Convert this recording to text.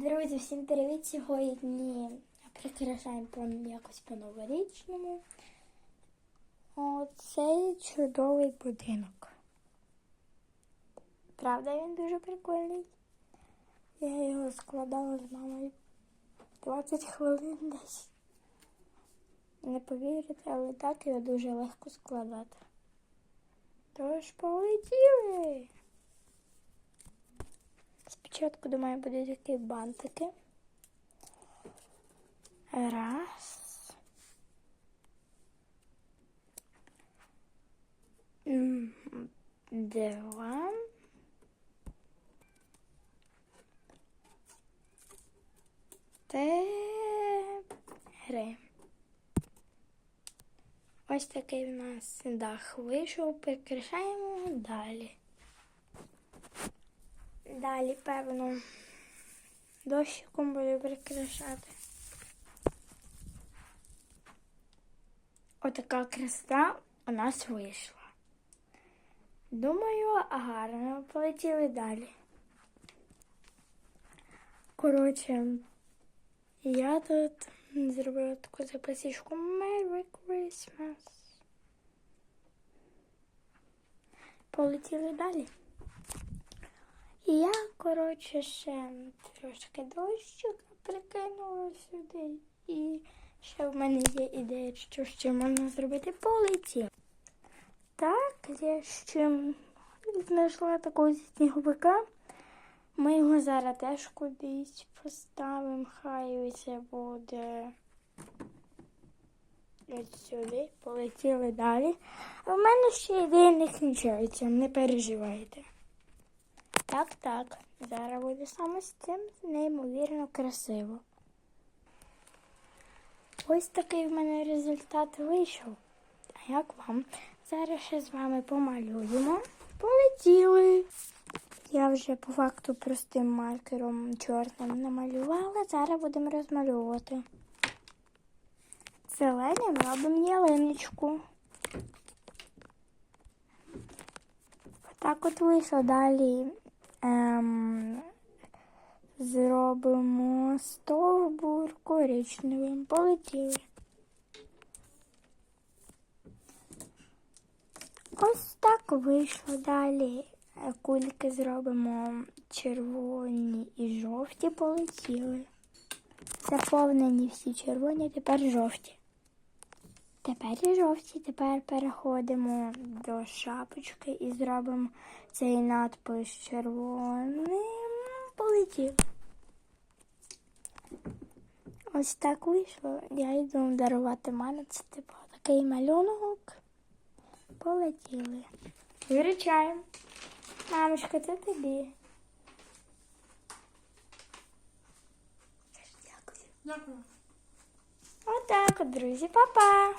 Друзі, всім привіт! Сьогодні прикрашаємо по якось по новорічному. Оцей чудовий будинок. Правда, він дуже прикольний. Я його складала з мамою 20 хвилин десь. Не повірите, але так його дуже легко складати. Тож полетіли! Спочатку, думаю, будуть такі бантики. Раз. Два. Три. Ось такий в нас дах вийшов, прикрашаємо далі. Далі, певно, дощиком буду прикрашати. Отака краса у нас вийшла. Думаю, гарно полетіли далі. Коротше, я тут зробила таку записочку Merry Christmas. Полетіли далі. І я, коротше, ще трошки дощика прикинула сюди. І ще в мене є ідея, що ще можна зробити полетів. Так, я ще знайшла такого сніговика. Ми його зараз теж кудись поставимо, хай це буде. Ось сюди, полетіли далі. А в мене ще ідея не кінчається, не переживайте. Так, так. Зараз буде саме з цим неймовірно красиво. Ось такий в мене результат вийшов. А як вам? Зараз ще з вами помалюємо. Полетіли. Я вже по факту простим маркером чорним намалювала. Зараз будемо розмальовувати. Зеленим робимо ялиночку. Так от вийшло далі. Ем, зробимо стовбур коричневим. Полетіли. Ось так вийшло далі. Кульки зробимо червоні і жовті полетіли. Заповнені всі червоні, тепер жовті. Тепер жовті. Тепер переходимо до шапочки і зробимо цей надпис червоним. Полетів. Ось так вийшло. Я йду дарувати мамі. Це типу такий малюнок. Полетіли. Виручаємо. Мамочка, це тобі. Дякую. Дякую. Отак от, друзі, па-па!